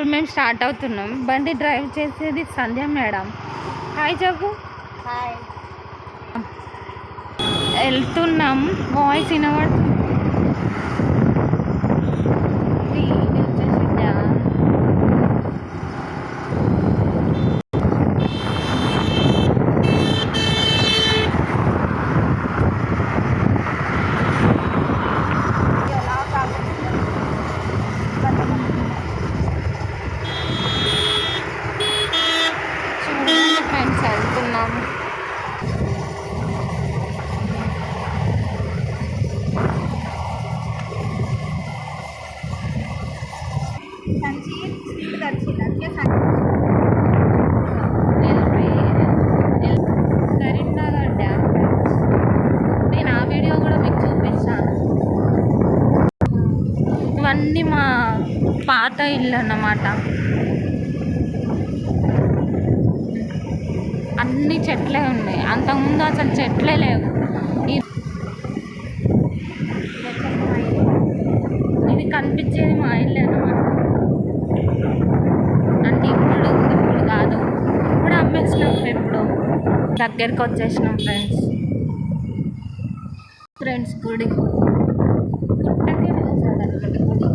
ఇప్పుడు మేము స్టార్ట్ అవుతున్నాం. బండి డ్రైవ్ చేసేది సంధ్య మేడం. హాయ్ చెప్పు హాయ్. వెళ్తున్నాం. వాయిస్ వినబడుతుంది ఇది వచ్చేసిందా? చూడండి ఫ్రెండ్స్ వెళ్తున్నాం సంచి స్పీడ్ వచ్చింది అందుకే ఎల్బి ఎల్ కరీంనగర్ డ్యామ్ నేను ఆ వీడియో కూడా మీకు చూపిస్తాను ఇవన్నీ మా పాత ఇల్లు అన్నమాట. అన్ని చెట్లే ఉన్నాయి. అంతకుముందు అసలు చెట్లే లేవు. ఇది కనిపించేది మా ఇల్లు అన్నమాట. అంటే ఇప్పుడు ఇప్పుడు కాదు. ఇప్పుడు అమ్మేసినాం ఎప్పుడు. దగ్గరికి వచ్చేసినాం ఫ్రెండ్స్. ఫ్రెండ్స్ గుడి. గుట్టకే వెళ్తాడు అనమాట గుడి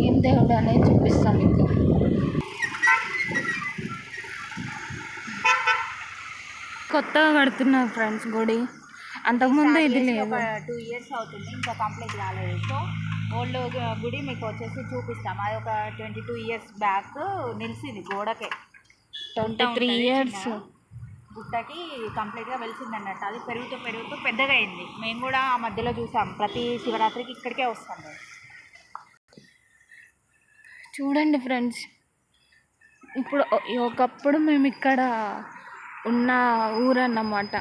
ఏం దేవుడు అనేది చూపిస్తాం మీకు. కొత్తగా కడుతున్నారు ఫ్రెండ్స్ గుడి. అంతకుముందు ఇది లేదు. ఒక టూ ఇయర్స్ అవుతుంది ఇంకా కంప్లీట్ కాలేదు. సో ఓల్డ్ గుడి మీకు వచ్చేసి చూపిస్తాం. అది ఒక ట్వంటీ టూ ఇయర్స్ బ్యాక్ నిలిచింది గోడకే. ట్వంటీ త్రీ ఇయర్స్ గుట్టకి కంప్లీట్గా వెలిసింది అన్నట్టు అది పెరుగుతూ పెరుగుతూ పెద్దగా అయింది మేము కూడా ఆ మధ్యలో చూసాం. ప్రతి శివరాత్రికి ఇక్కడికే వస్తాం చూడండి ఫ్రెండ్స్. ఇప్పుడు ఒకప్పుడు మేము ఇక్కడ ఉన్న ఊరు అన్నమాట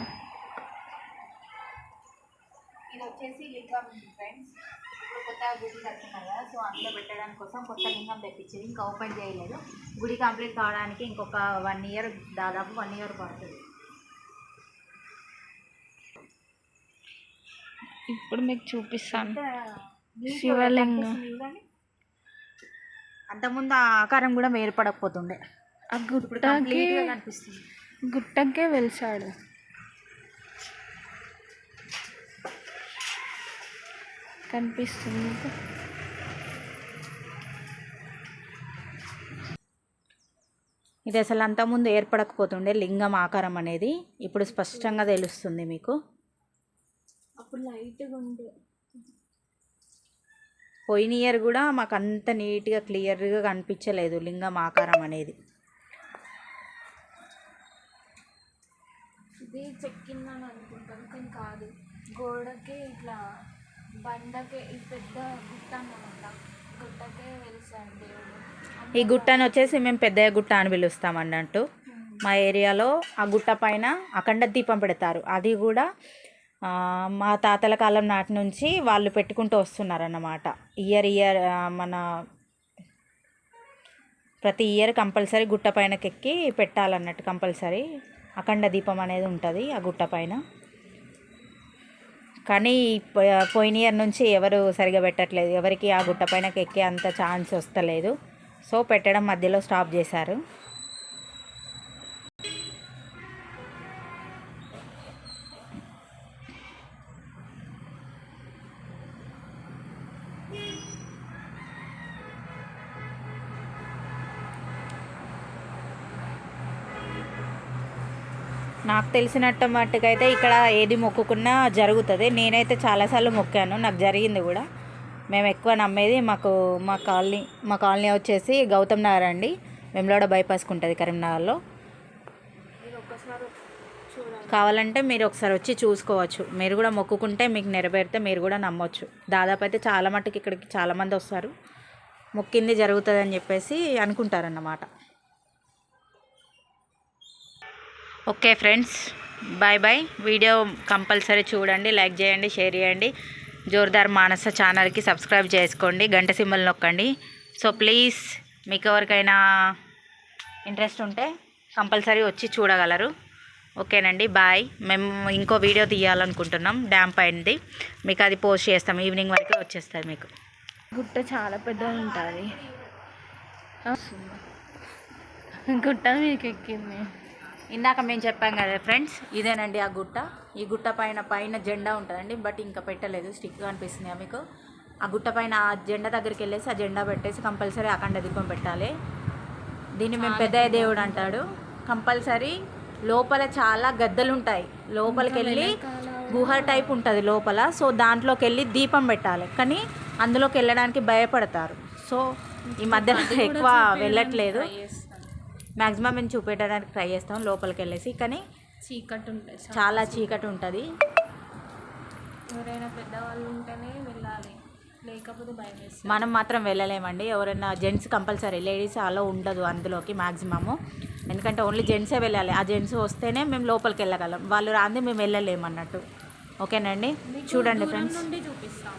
ఇది వచ్చేసి లింగం ఫ్రెండ్స్. ఇప్పుడు గుడి కడుతున్నారు కదా సో అందులో కోసం కొత్త లింగం తెప్పించేది ఇంకా ఓపెన్ చేయలేదు. గుడి కంప్లీట్ కావడానికి ఇంకొక వన్ ఇయర్ దాదాపు వన్ ఇయర్ పడుతుంది. ఇప్పుడు మీకు చూపిస్తాను. శివలింగం. అంతకుముందు ఆ ఆకారం కూడా ఏర్పడకపోతుండే ఆ కంప్లీట్గా కనిపిస్తుంది. గుట్టకే వెలిసాడు కనిపిస్తుంది? ఇది అసలు అంతకుముందు ఏర్పడకపోతుండే లింగం ఆకారం అనేది. ఇప్పుడు స్పష్టంగా తెలుస్తుంది మీకు. అప్పుడు లైట్గా ఉండే. పోయిన ఇయర్ కూడా మాకు అంత నీట్గా క్లియర్గా కనిపించలేదు లింగం ఆకారం అనేది. ఇది చెక్కిందని అనుకుంటాను కానీ కాదు. గోడకి ఇట్లా బండకే ఈ పెద్ద గుట్ట అన్నమాట గుట్టకే వెలిసాడు దేవుడు. ఈ గుట్టను వచ్చేసి మేము పెద్దయ్య గుట్ట అని పిలుస్తాం అన్నట్టు మా ఏరియాలో ఆ గుట్ట పైన అఖండ దీపం పెడతారు. అది కూడా మా తాతల కాలం నాటి నుంచి వాళ్ళు పెట్టుకుంటూ వస్తున్నారన్నమాట. ఇయర్ ఇయర్ మన ప్రతి ఇయర్ కంపల్సరీ గుట్ట పైనకెక్కి పెట్టాలన్నట్టు కంపల్సరీ అఖండ దీపం అనేది ఉంటుంది ఆ గుట్ట పైన. కానీ పోయిన ఇయర్ నుంచి ఎవరు సరిగా పెట్టట్లేదు. ఎవరికి ఆ గుట్ట పైనకి ఎక్కే అంత ఛాన్స్ వస్తలేదు. సో పెట్టడం మధ్యలో స్టాప్ చేశారు. నాకు తెలిసినట్టు మట్టుకైతే ఇక్కడ ఏది మొక్కుకున్నా జరుగుతుంది. నేనైతే చాలాసార్లు మొక్కాను నాకు జరిగింది కూడా. మేము ఎక్కువ నమ్మేది మాకు మా కాలనీ మా కాలనీ వచ్చేసి గౌతమ్ నగర్ అండి. వెమ్లాడ బైపాస్కి ఉంటుంది కరీంనగర్లో. కావాలంటే మీరు ఒకసారి వచ్చి చూసుకోవచ్చు. మీరు కూడా మొక్కుకుంటే మీకు నెరవేరితే మీరు కూడా నమ్మొచ్చు. దాదాపు అయితే చాలా మట్టుకు ఇక్కడికి చాలామంది వస్తారు. మొక్కింది జరుగుతుంది అని చెప్పేసి అనుకుంటారన్నమాట. Okay friends bye bye. Video compulsory చూడండి లైక్ చేయండి షేర్ చేయండి. జోర్దార్ మానస ఛానల్కి సబ్స్క్రైబ్ చేసుకోండి గంట సింబల్ నొక్కండి. సో ప్లీజ్ మీకు ఎవరికైనా ఇంట్రెస్ట్ ఉంటే కంపల్సరీ వచ్చి చూడగలరు. ఓకేనండి బాయ్. మేము ఇంకో వీడియో తీయాలనుకుంటున్నాం డ్యామ్ పైనది. మీకు అది పోస్ట్ చేస్తాం ఈవినింగ్ వరకు వచ్చేస్తుంది మీకు. గుట్ట చాలా పెద్దగా ఉంటుంది. గుట్ట మీకు ఎక్కింది. ఇందాక మేము చెప్పాం కదా ఫ్రెండ్స్ ఇదేనండి ఆ గుట్ట. ఈ గుట్ట పైన పైన జెండా ఉంటుందండి బట్ ఇంకా పెట్టలేదు స్టిక్ అనిపిస్తుంది మీకు. ఆ గుట్ట పైన ఆ జెండా దగ్గరికి వెళ్ళేసి ఆ జెండా పెట్టేసి కంపల్సరీ అఖండ దీపం పెట్టాలి. దీన్ని మేము పెద్దయ్య దేవుడు అంటాడు. కంపల్సరీ లోపల చాలా గద్దలు ఉంటాయి లోపలికి వెళ్ళి గుహ టైప్ ఉంటుంది లోపల. సో దాంట్లోకి వెళ్ళి దీపం పెట్టాలి. కానీ అందులోకి వెళ్ళడానికి భయపడతారు. సో ఈ మధ్యలో ఎక్కువ వెళ్ళట్లేదు. మ్యాక్సిమం మేము చూపెట్టడానికి ట్రై చేస్తాం లోపలికి వెళ్ళేసి కానీ చీకటి ఉంటుంది చాలా చీకటి ఉంటుంది ఎవరైనా పెద్దవాళ్ళు ఉంటేనే వెళ్ళాలి. లేకపోతే భయం మనం మాత్రం వెళ్ళలేమండి. ఎవరైనా జెంట్స్ కంపల్సరీ లేడీస్ అలో ఉండదు అందులోకి మ్యాక్సిమము ఎందుకంటే ఓన్లీ జెంట్సే వెళ్ళాలి. ఆ జెంట్స్ వస్తేనే మేము లోపలికి వెళ్ళగలం వాళ్ళు రాంది మేము వెళ్ళలేము అన్నట్టు ఓకేనండి చూడండి ఫ్రెండ్స్. చూపిస్తా